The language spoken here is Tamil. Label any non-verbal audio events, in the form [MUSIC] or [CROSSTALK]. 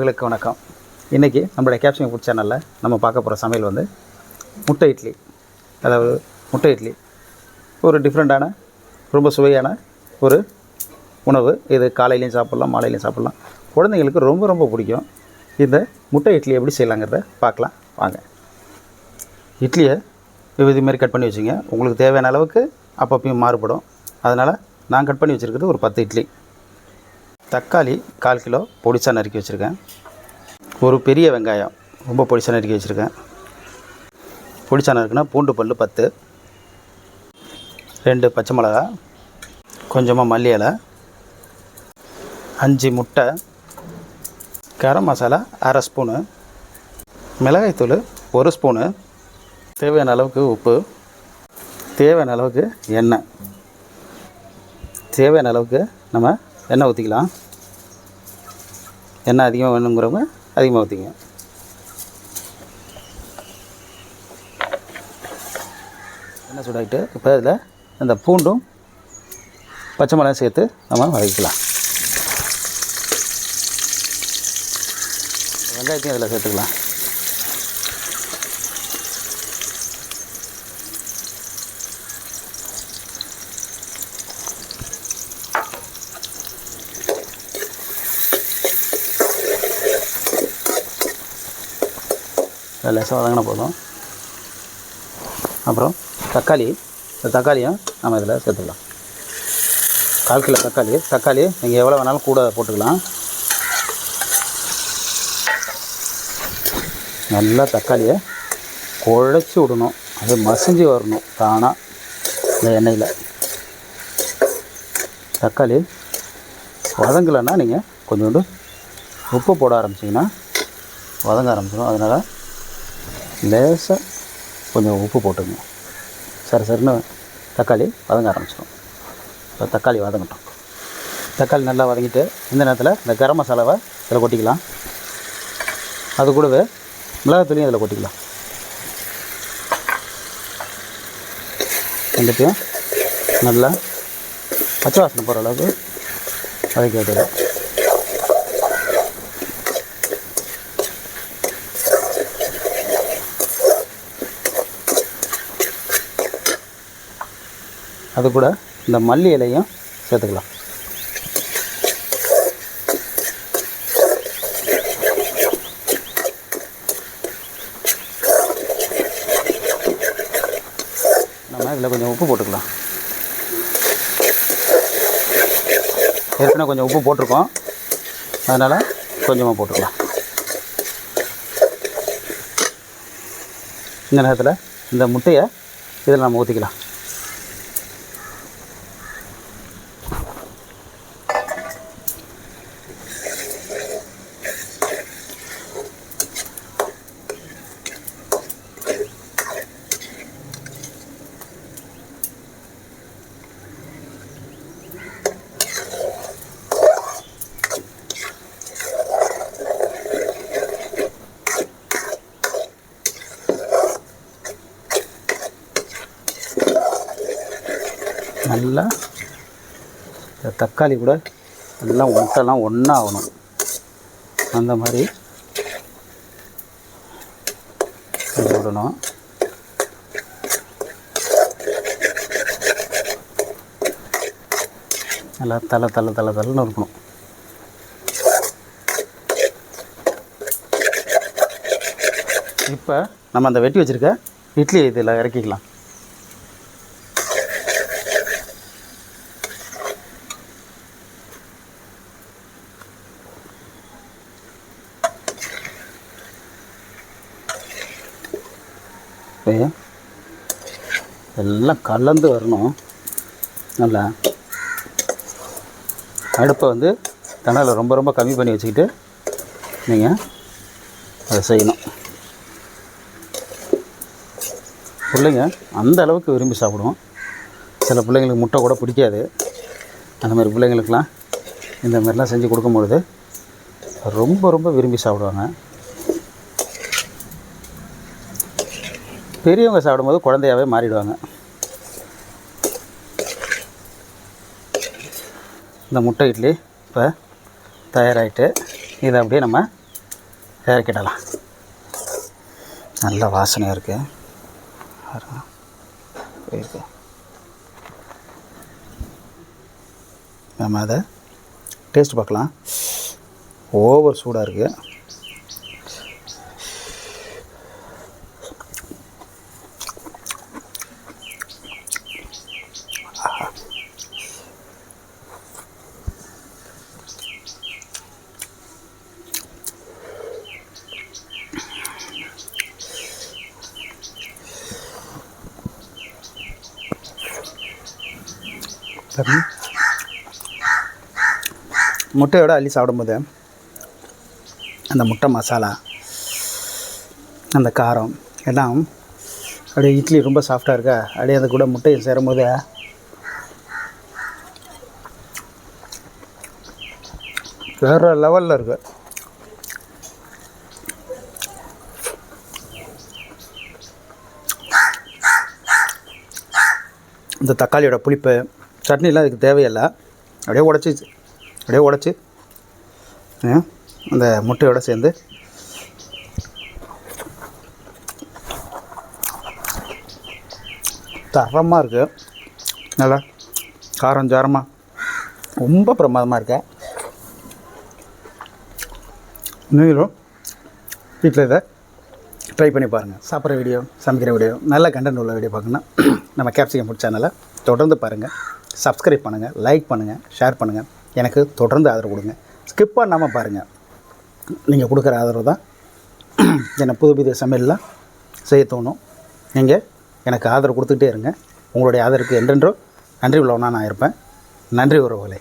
உறவுகளுக்கு வணக்கம். இன்றைக்கி நம்மளுடைய கேப்ஷன் ஃபுட் சேனலில் நம்ம பார்க்க போகிற சமையல் வந்து முட்டை இட்லி. அதாவது முட்டை இட்லி. ஒரு டிஃப்ரெண்ட்டான ரொம்ப சுவையான ஒரு உணவு. இது காலையிலையும் சாப்பிட்லாம் மாலையிலையும் சாப்பிட்லாம். குழந்தைங்களுக்கு ரொம்ப ரொம்ப பிடிக்கும். இந்த முட்டை இட்லி எப்படி செய்யலாங்கிறத பார்க்கலாம். வாங்க. இட்லியை இது மாதிரி கட் பண்ணி வச்சுங்க. உங்களுக்கு தேவையான அளவுக்கு அப்பப்பையும் மாறுபடும். அதனால் நான் கட் பண்ணி வச்சுருக்கிறது ஒரு பத்து இட்லி. தக்காளி கால் கிலோ பொடிசாக நறுக்கி வச்சுருக்கேன். ஒரு பெரிய வெங்காயம் ரொம்ப பொடிசாக நறுக்கி வச்சுருக்கேன். பொடிசாக நறுக்குனா பூண்டு பல் பத்து ரெண்டு பச்சை மிளகா கொஞ்சமாக மல்லி இலை அஞ்சு முட்டை கரம் மசாலா அரை ஸ்பூனு மிளகாய்த்தூள் ஒரு ஸ்பூனு தேவையான அளவுக்கு உப்பு தேவையான அளவுக்கு எண்ணெய் தேவையான அளவுக்கு நம்ம எண்ணெய் ஊற்றிக்கலாம். எண்ணெய் அதிகமாக வேணுங்கிறவங்க அதிகமாக ஊற்றிங்க. எண்ணெய் சூடாகிட்டு இப்போ இதில் இந்த பூண்டும் பச்சை மிளகாயும் சேர்த்து நம்ம வதக்கிக்கலாம். வெங்காயத்தையும் அதில் சேர்த்துக்கலாம். லேசாக வதங்கின போதும். அப்புறம் தக்காளி இந்த தக்காளியும் நம்ம இதில் சேர்த்துக்கலாம். கால் கிலோ தக்காளி. தக்காளி நீங்கள் எவ்வளோ வேணாலும் கூட போட்டுக்கலாம். நல்லா தக்காளியை குழச்சி விடணும். அது மசிஞ்சு வரணும் தானாக இந்த எண்ணெயில். தக்காளி வதங்கலைன்னா நீங்கள் கொஞ்சோண்டு உப்பு போட ஆரம்பிச்சிங்கன்னா வதங்க ஆரம்பிச்சிடும். அதனால் லேசாக கொஞ்சம் உப்பு போட்டுங்க சரி சரின்னு தக்காளி வதங்க ஆரம்பிச்சிடும். இப்போ தக்காளி வதங்கட்டும். தக்காளி நல்லா வதங்கிட்டு இந்த நேரத்தில் இந்த கரம் மசாலாவை இதில் கொட்டிக்கலாம். அது கூடவே மிளகாத்தூளியும் இதில் கொட்டிக்கலாம். ரெண்டுத்தையும் நல்லா பச்சை வாசனை போகிற அளவுக்கு வதக்கி விட்டுருவோம் அது கூட இந்த மல்லி இலையும் சேர்த்துக்கலாம். நம்ம இதில் கொஞ்சம் உப்பு போட்டுக்கலாம். ஏற்கனவே கொஞ்சம் உப்பு போட்டிருக்கோம். அதனால் கொஞ்சமாக போட்டுக்கலாம். இந்த நேரத்தில் இந்த முட்டையை இதில் நம்ம ஊற்றிக்கலாம் நல்லா இந்த தக்காளி கூட எல்லாம் ஒட்டெல்லாம் ஒன்றா ஆகணும் அந்த மாதிரி விடணும் நல்லா தலை தலை தலை தலைன்னு இருக்கணும். இப்போ நம்ம அந்த வெட்டி வச்சுருக்க இட்லி இதில் இறக்கிக்கலாம். இப்போ எல்லாம் கலந்து வரணும். நல்லா. அடுப்பை வந்து தணலை ரொம்ப ரொம்ப கம்மி பண்ணி வச்சுக்கிட்டு நீங்கள் அதை செய்யணும். பிள்ளைங்க அந்த அளவுக்கு விரும்பி சாப்பிடுவோம். சில பிள்ளைங்களுக்கு முட்டை கூட பிடிக்காது. அந்த மாதிரி பிள்ளைங்களுக்கெலாம் இந்த மாதிரிலாம் செஞ்சு கொடுக்கும்பொழுது ரொம்ப ரொம்ப விரும்பி சாப்பிடுவாங்க. பெரியவங்க சாப்பிடும்போது குழந்தையாவே மாறிடுவாங்க. இந்த முட்டை இட்லி இப்போ தயாராகிட்டு இதை அப்படியே நம்ம இறக்கிடலாம். நல்ல வாசனையாக இருக்குது போயிருக்கு. நம்ம அதை டேஸ்ட் பார்க்கலாம். ஓவர் சூடாக இருக்குது சரி முட்டையோட அள்ளி சாப்பிடும்போது அந்த முட்டை மசாலா அந்த காரம் எல்லாம் அப்படியே இட்லி ரொம்ப சாஃப்டாக இருக்கா? அப்படியே அது கூட முட்டையை சேரும்போது வேறு லெவலில் இருக்கு. இந்த தக்காளியோட புளிப்பு சட்னிலாம் இதுக்கு தேவையில்லை. அப்படியே உடச்சி அப்படியே உடச்சி அந்த முட்டையோடு சேர்ந்து. தரமாக இருக்குது நல்லா காரம் ஜாரமாக ரொம்ப பிரமாதமாக இருக்க. நீங்களும் வீட்டில் இதை ட்ரை பண்ணி பாருங்கள் சாப்பிட்ற வீடியோ சமைக்கிற வீடியோ நல்ல கண்டென்ட் உள்ள வீடியோ பார்க்கணுன்னா நம்ம கேப்சிகம் ஃபுட் சேனலை தொடர்ந்து பாருங்கள் சப்ஸ்கிரைப் பண்ணுங்கள் லைக் பண்ணுங்கள் ஷேர் பண்ணுங்கள் எனக்கு தொடர்ந்து ஆதரவு கொடுங்க. ஸ்கிப் பண்ணாமல் பாருங்கள் நீங்கள் கொடுக்குற ஆதரவு தான் [CLEARS THROAT] என்னை புது புது சமையல்லாம் செய்ய தோணும். நீங்கள் எனக்கு ஆதரவு கொடுத்துக்கிட்டே இருங்க. உங்களுடைய ஆதரவுக்கு என்றென்றோ நன்றி உள்ளவனாக நான் இருப்பேன். நன்றி உறவுகளே.